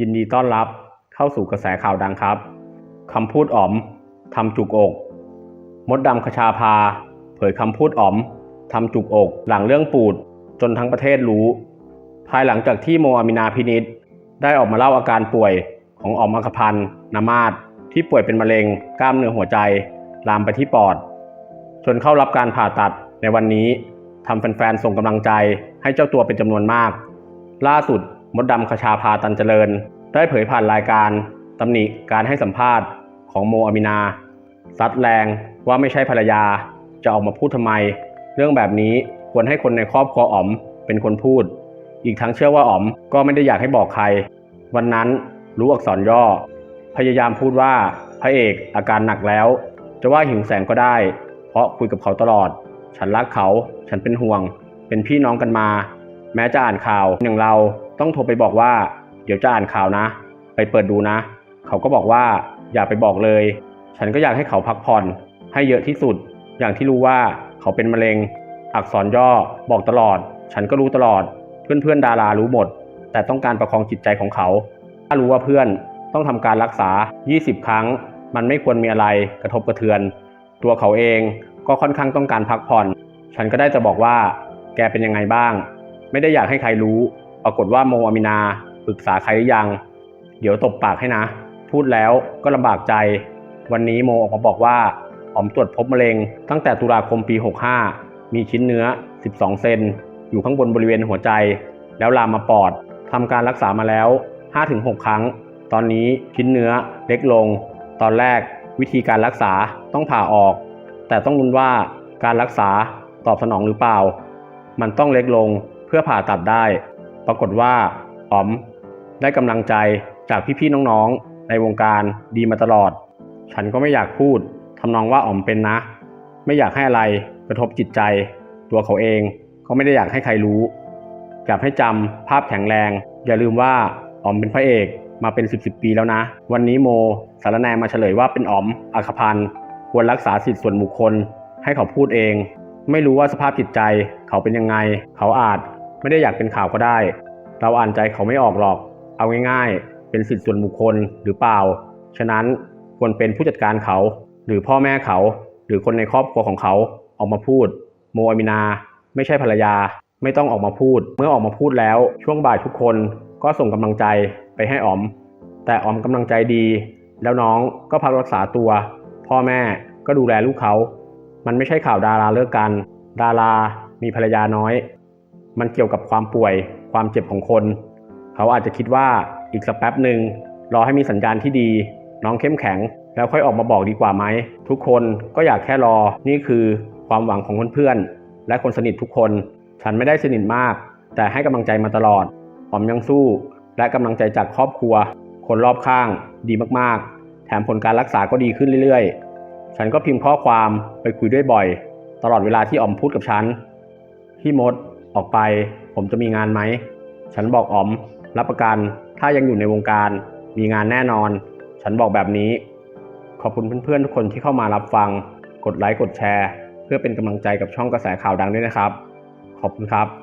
ยินดีต้อนรับเข้าสู่กระแสข่าวดังครับ คำพูดอ๋อมทำจุกอก มดดำคชาพา เผยคำพูดอ๋อมทำจุกอก หลังเรื่องปูดจนทั้งประเทศรู้ ภายหลังจากที่โมอามินาพินิษได้ออกมาเล่าอาการป่วยของอ๋อมอัคพันธ์นามาศที่ป่วยเป็นมะเร็งกล้ามเนื้อหัวใจ ลามไปที่ปอด จนเข้ารับการผ่าตัดในวันนี้ทำแฟนๆส่งกำลังใจให้เจ้าตัวเป็นจำนวนมาก ล่าสุด มดดำคชาพาตันเจริญ ได้เผยผ่านรายการตำหนิการให้สัมภาษณ์ของโมอามินาซัดแรงว่าไม่ใช่ภรรยาจะออกมาพูดทำไม เรื่องแบบนี้ควรให้คนในครอบครัวอ๋อมเป็นคนพูด อีกทั้งเชื่อว่าอ๋อมก็ไม่ได้อยากให้บอกใคร วันนั้นรู้อักษรย่อ พยายามพูดว่าพระเอกอาการหนักแล้ว จะว่าหิวแสงก็ได้ เพราะคุยกับเขาตลอด ฉันรักเขา ฉันเป็นห่วง เป็นพี่น้องกันมา แม้จะอ่านข่าวอย่างเรา ต้องโทรไปบอกว่า เดี๋ยวจะอ่านข่าวนะ ไปเปิดดูนะ เขาก็บอกว่าอย่าไปบอกเลย ฉันก็อยากให้เขาพักผ่อน ให้เยอะที่สุด อย่างที่รู้ว่าเขาเป็นมะเร็ง อักษรย่อบอกตลอด ฉันก็รู้ตลอด เพื่อนๆดารารู้หมด แต่ต้องการประคองจิตใจของเขา ถ้ารู้ว่าเพื่อนต้องทำการรักษา 20 ครั้ง มันไม่ควรมีอะไรกระทบกระเทือน ตัวเขาเองก็ค่อนข้างต้องการพักผ่อน ฉันก็ได้จะบอกว่า แกเป็นยังไงบ้าง ไม่ได้อยากให้ใครรู้ ปรากฏว่าโมอามินาปรึกษาใครหรือยัง เดี๋ยวตบปากให้นะ พูดแล้วก็ลำบากใจ วันนี้โมออกมาบอกว่าอ๋อมตรวจพบมะเร็ง ตั้งแต่ตุลาคมปี 65 มีชิ้นเนื้อ 12 เซนอยู่ข้างบนบริเวณหัวใจ แล้วลามมาปอดทำการรักษามาแล้ว 5-6 ครั้ง ตอนนี้ชิ้นเนื้อเล็กลง ตอนแรกวิธีการรักษาต้องผ่าออก แต่ต้องลุ้นว่าการรักษาตอบสนองหรือเปล่า มันต้องเล็กลงเพื่อผ่าตัดได้ ปรากฏว่าอ๋อมได้กำลังใจจากพี่ๆน้องๆ ในวงการดีมาตลอด ฉันก็ไม่อยากพูดทำนองว่าอ๋อมเป็นนะ ไม่อยากให้อะไรกระทบจิตใจ ตัวเขาเองก็ไม่ได้อยากให้ใครรู้อยากให้จำภาพแข็งแรง อย่าลืมว่าอ๋อมเป็นพระเอกมาเป็น 10บสปีแล้วนะ วันนี้โมสารแนมาเฉลยว่าเป็นอ๋อมอัคพันธ์ควรรักษาสิทธิส่วนบุคคล ให้เขาพูดเอง ไม่รู้ว่าสภาพจิตใจเขาเป็นยังไง เขาอาจ ไม่ได้อยากเป็นข่าวก็ได้ เราอ่านใจเขาไม่ออกหรอก เอาง่ายๆ เป็นสิทธิส่วนบุคคลหรือเปล่า ฉะนั้นควรเป็นผู้จัดการเขา หรือพ่อแม่เขา หรือคนในครอบครัวของเขาออกมาพูด โมอามินา ไม่ใช่ภรรยา ไม่ต้องออกมาพูด เมื่อออกมาพูดแล้วช่วงบ่ายทุกคนก็ส่งกำลังใจไปให้ออม แต่ออมกำลังใจดี แล้วน้องก็พักรักษาตัว พ่อแม่ก็ดูแลลูกเขา มันไม่ใช่ข่าวดาราเลิกกัน ดารามีภรรยาน้อย มันเกี่ยวกับความป่วยความเจ็บของคน เขาอาจจะคิดว่าอีกสักแป๊บหนึ่งรอให้มีสัญญาณที่ดี น้องเข้มแข็ง แล้วค่อยออกมาบอกดีกว่าไหม ทุกคนก็อยากแค่รอนี่คือความหวังของเพื่อนๆและคนสนิททุกคน ฉันไม่ได้สนิทมาก แต่ให้กำลังใจมาตลอดออมยังสู้ และกำลังใจจากครอบครัว คนรอบข้าง ดีมากๆ แถมผลการรักษาก็ดีขึ้นเรื่อยๆ ฉันก็พิมพ์ข้อความไปคุยด้วยบ่อย ตลอดเวลาที่ออมพูดกับฉันพี่มด ออกไป ผมจะมีงานไหม ฉันบอกอ๋อม รับประกัน ถ้ายังอยู่ในวงการ มีงานแน่นอน ฉันบอกแบบนี้ ขอบคุณเพื่อนๆทุกคนที่เข้ามารับฟัง กดไลค์ กดแชร์ เพื่อเป็นกำลังใจกับช่องกระแสข่าวดังด้วยนะครับ ขอบคุณครับ